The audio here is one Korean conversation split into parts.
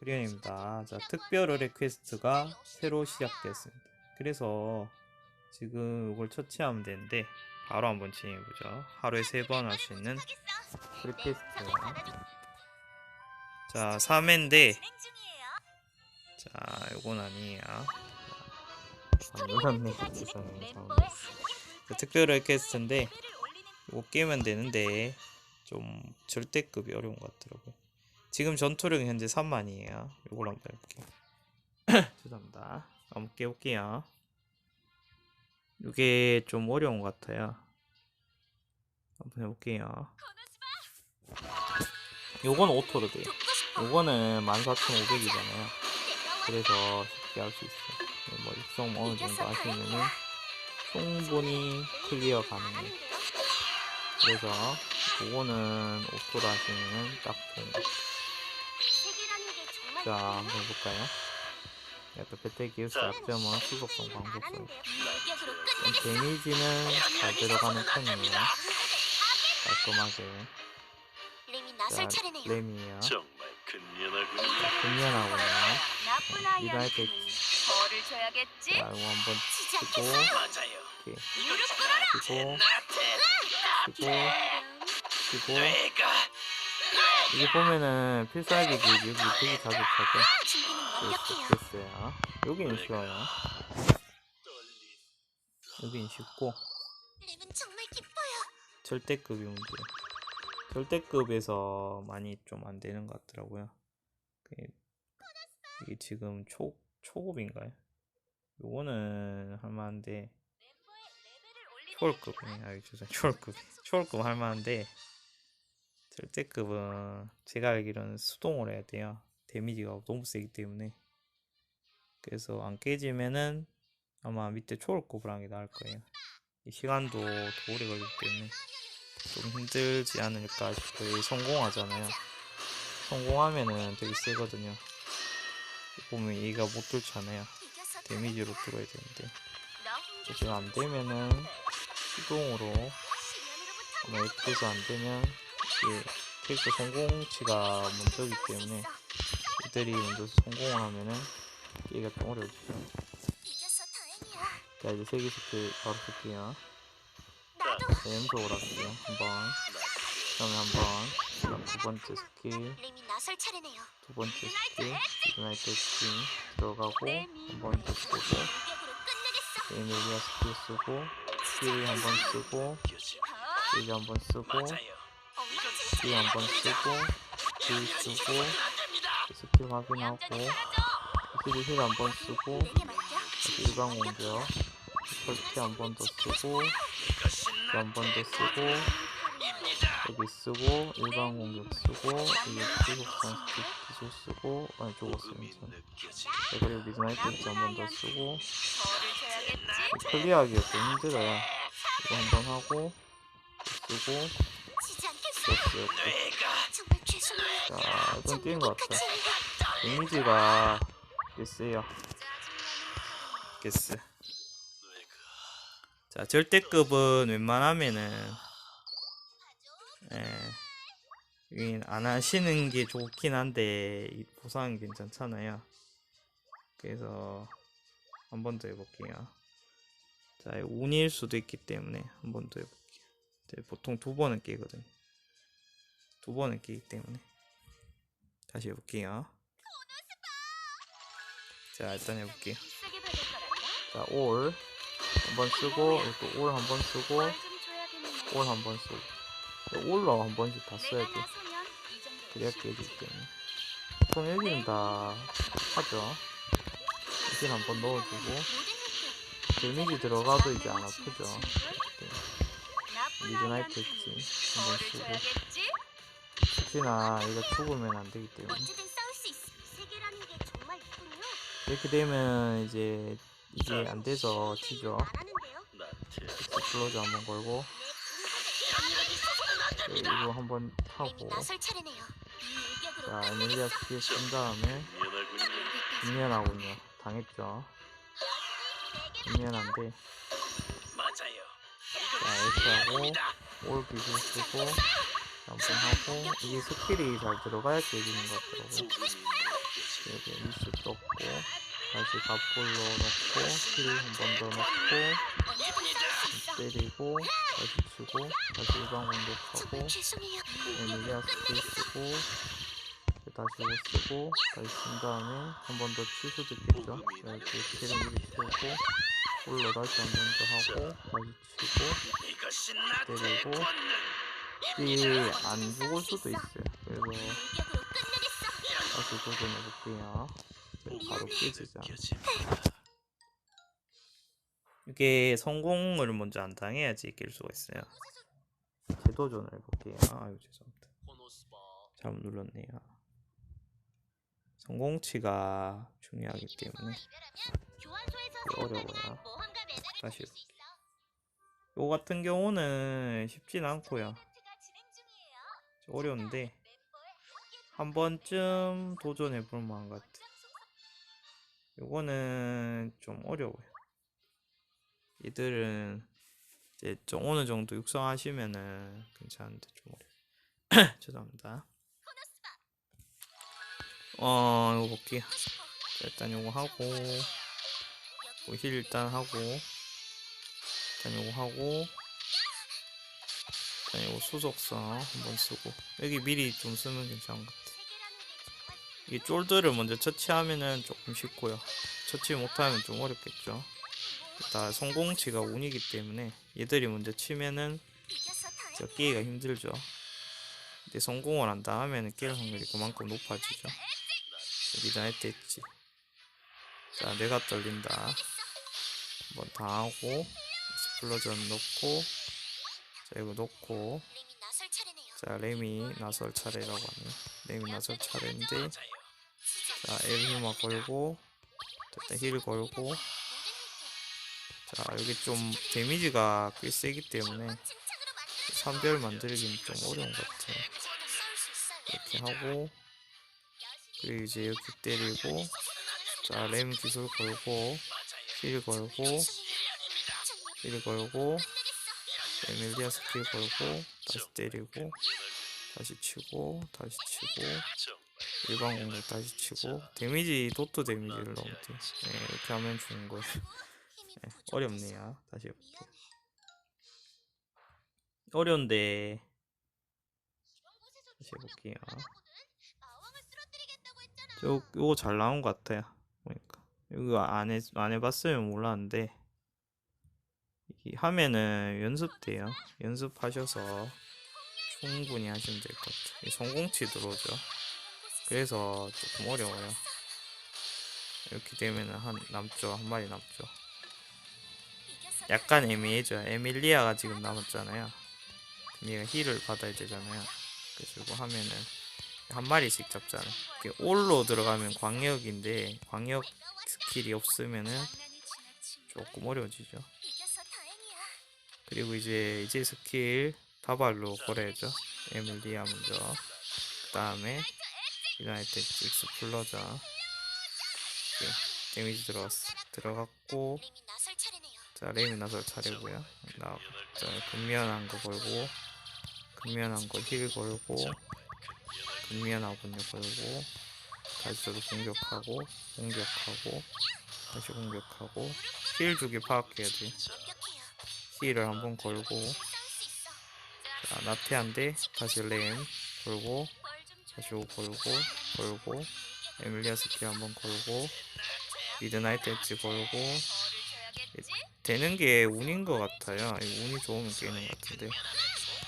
크리언입니다. 자, 특별 의뢰 퀘스트가 새로 시작됐습니다. 그래서 지금 이걸 처치하면 되는데 바로 한번 진행해보죠. 하루에 세 번 할 수 있는 프리 퀘스트. 자, 3회인데 자, 요건 아니에요. 자, 특별 의뢰 퀘스트인데 이거 깨면 되는데 좀 절대급이 어려운 것 같더라고요. 지금 전투력이 현재 3만이에요. 이걸로 한번 해볼게요. 죄송합니다. 한번 깨볼게요. 이게 좀 어려운 것 같아요. 한번 해볼게요. 요건 오토로 돼요. 요거는 14,500이잖아요. 그래서 쉽게 할 수 있어요. 뭐 육성 어느 정도 하시면은 충분히 클리어 가능해요. 그래서 요거는 오토로 하시면은 딱 좋은 거. 자, 한번 해볼까요? 약간 배틀 기우스 약점은 수속성, 광속성. 좀 데미지는 잘 들어가는 편이에요. 깔끔하게. 자. 램이에요. 벌을 줘야겠지. 자, 이거 한번 치고. 이렇게. 치고, 치고, 치고. 이게 보면은 필살기 그 여기 되게 자극하죠. 됐어요. 여기는 쉬워요. 여기는 쉽고. 절대급이 문제예요. 절대급에서 많이 좀 안 되는 것 같더라고요. 그게- 이게 지금 초 초급인가요? 요거는 할만한데 초월급이네. 아 죄송 초월급. 초월급 할만한데 절대급은 제가 알기로는 수동으로 해야 돼요. 데미지가 너무 세기 때문에 그래서 안 깨지면은 아마 밑에 초월급을 하는 게 나을 거예요. 이 시간도 더 오래 걸리기 때문에 좀 힘들지 않을까 싶어요. 성공하잖아요. 성공하면은 되게 세거든요. 보면 얘가 못 뚫잖아요. 데미지로 뚫어야 되는데 지금 안 되면은 수동으로 아마 이렇게 해서 안 되면 캐릭터 성공치가 먼저기 때문에 이들이 먼저 성공을 하면은 얘가 좀 어려워지죠. 자 이제 세개 스킬 바로 쓸게요. 연속으로 할게요. 한번 그다음에 한번 두 번째 스킬 레미 나설 차례네요. 두 번째 스킬 이그나이트 스킬 들어가고 네, 한번더 쓰고. 에밀리아 스킬 쓰고 스킬 한번 쓰고 스킬 한번 쓰고. 스킬 한번 쓰고 스킬 쓰고 스킬 확인하고 스킬 힐 한번 쓰고 내게 맡겨. 다시 일반 공격 스킬 한번 더 쓰고 한 번 더 쓰고 여기 쓰고 일반 공격 쓰고 수속상 스킬 기술 쓰고 아니 네, 그리고 미드나이트 한번 더 쓰고. 클리어하기가 좀 힘들어요 이거 한 번 하고 쓰고 자 이건 뛴 것 같아 세요 게스 내가 자 절대급은 웬만하면은 예, 안 하시는 게 좋긴 한데 이 보상 괜찮잖아요. 그래서 한 번 더 해볼게요. 자, 운일 수도 있기 때문에 한 번 더 해볼게요. 네, 보통 두 번은 깨거든요. 두 번은 깨기 때문에 다시 해볼게요. 자, 일단 해볼게요. 자, 올한번 쓰고 또올한번 쓰고. 올한번 쓰고 올로 한 번씩 다 써야 돼. 그래야 깨지기 때문에 보통 여기는 다 하죠 이길 한번 넣어주고 데미지 들어가도 이제 안 아프죠 나쁜 미드나이트 아이한테는 엣지 한번 벌을 쓰고 혹시나 얘가 죽으면 안 되기 때문에 어쨌든 싸울 수 있어. 세계라는 게 정말 있군요. 이렇게 되면 이제 이게 안 돼서 지죠 안 하는데요. 나한테 클로즈 한번 걸고 네, 이거 한번 레미 하고 자. 에밀리아 스킬 쓴 다음에. 인연하군요 당했죠 맞아요. 자 이렇게 하고 올 기술 쓰고 한번 하고 이게 스킬이 잘 들어가야 깨지는 것 같더라고. 여기 미스 떴고 다시 갑볼로 넣고 힐 한 번 더 넣고. 때리고 다시 치고 다시 일반 공격하고 에밀리아 스킬. 쓰고 다시 쓰고 다시 쓴 다음에 한 번더칠 수도 있겠죠 이렇게 킬을 미리 치우고 올로 다시 한 번 더 하고 다시 치고 때리고 힐안 죽을 수도 있어요 그래서 이 일격으로 끝내겠어. 다시 도전해 볼게요 바로 느껴지. 이게 성공을 먼저 안 당해야지 이길 수가 있어요 재도전을 해볼게요 아유 죄송합니다 잘못 눌렀네요 성공치가 중요하기 때문에 어려워요. 다시. 요 같은 경우는 쉽진 않고요 어려운데 한 번쯤 도전해 볼 만한 것 같아. 요거는 좀 어려워요. 얘들은 이제 좀 어느 정도 육성하시면은 괜찮은데 좀 어려워요. 죄송합니다. 어 이거 볼게요 자, 일단 요거 하고 뭐 힐 일단 하고 일단 요거 하고 일단 요거 수속성 한번 쓰고. 여기 미리 좀 쓰면 괜찮은 것 같아. 이 쫄들을 먼저 처치하면은 조금 쉽고요. 처치 못하면 좀 어렵겠죠. 일단 성공치가 운이기 때문에 얘들이 먼저 치면은 저. 깨기가 힘들죠. 근데 성공을 한다 하면은 깰 확률이 그만큼 높아지죠. 할때 있지. 자 내가 떨린다. 한번 다 하고 스플러전 넣고 자 이거 차례네요. 자 레미 나설 차례라고 하네요 레미 나설 차례인데. 자 엘히마 걸고 일단 힐 걸고 자 여기 좀 데미지가 꽤 세기 때문에 걸 침착으로 만들어. 산별 만들기는 좀 어려운 것 있어요. 이렇게 하고 그리고 이제 이렇게 때리고 자 램 기술 걸고 힐 걸고 힐 걸고 에밀리아 스킬 걸고 다시 때리고 다시 치고 다시 치고. 일반 공격 다시 치고. 데미지 도트 데미지를 넣으면 돼. 네, 이렇게 하면 좋은 거예요 네, 어렵네요. 다시 해볼게요. 어려운데. 다시 해볼게요. 저 요거 잘 나온 것 같아요. 보니까. 이거 안, 해, 안 해봤으면 몰랐는데. 이 하면은 연습돼요. 연습하셔서 충분히 하시면 될 것 같아요. 이 성공치 들어오죠. 그래서 조금 어려워요. 이렇게 되면은 한 남죠. 한 마리 남죠. 약간 애매해져 에밀리아가 지금 남았잖아요. 얘가 힐을 받아야 되잖아요. 이거 하면은 한 마리씩 잡잖아요. 이렇게 올로 들어가면 광역인데 광역 스킬이 없으면은 조금 어려워지죠. 그리고 이제 이제 스킬 다발로 걸어야죠 에밀리아 먼저. 그 다음에 익스플로저 이렇게 데미지 들어갔어. 들어갔고. 자 레임이 나설 차례고요. 나 자, 근면한 거 걸고 근면한 거 힐 걸고 근면하군요 걸고 다시 저도 공격하고 공격하고 다시 공격하고. 힐 두 개 파악해야 돼 힐을 한번 걸고. 자 나태한데 다시 레임 걸고 다시 오 걸고 걸고 에밀리아 스킬 한번 걸고 미드나이트 엣지 걸고. 되는 게 운인 것 같아요. 이 운이 좋으면 깨는 것 같은데.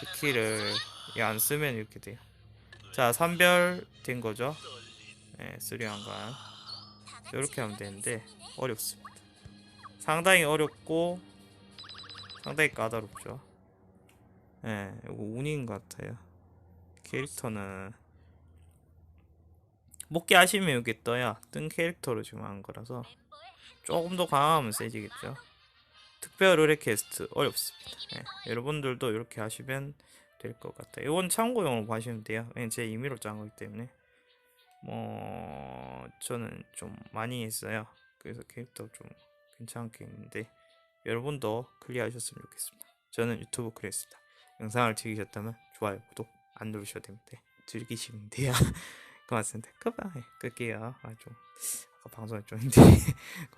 스킬을 이안 쓰면 이렇게 돼요. 자 산별 된 거죠? 예, 수리한간. 이렇게 하면 되는데 어렵습니다. 상당히 어렵고 상당히 까다롭죠. 예, 이거 운인 것 같아요. 캐릭터는. 목기 하시면 이렇게 떠야 뜬 캐릭터로 지금 한 거라서. 조금 더 강하면 세지겠죠. 특별 의뢰 퀘스트. 어렵습니다. 예, 여러분들도 이렇게 하시면 될 것 같아요. 이건 참고용으로 봐시면 돼요. 왜냐면 제 임의로 짠 거기 때문에. 뭐 저는 좀 많이 했어요. 그래서 캐릭터 좀 괜찮게 했는데 여러분도 클리어하셨으면 좋겠습니다 저는 유튜브 클리어했습니다 영상을 즐기셨다면 좋아요 구독 안 누르셔도 됩니다 즐기시면 돼요 고맙습니다. 끝, 아, 예, 끌게요. 아, 좀, 아까 방송에 좀 힘들게.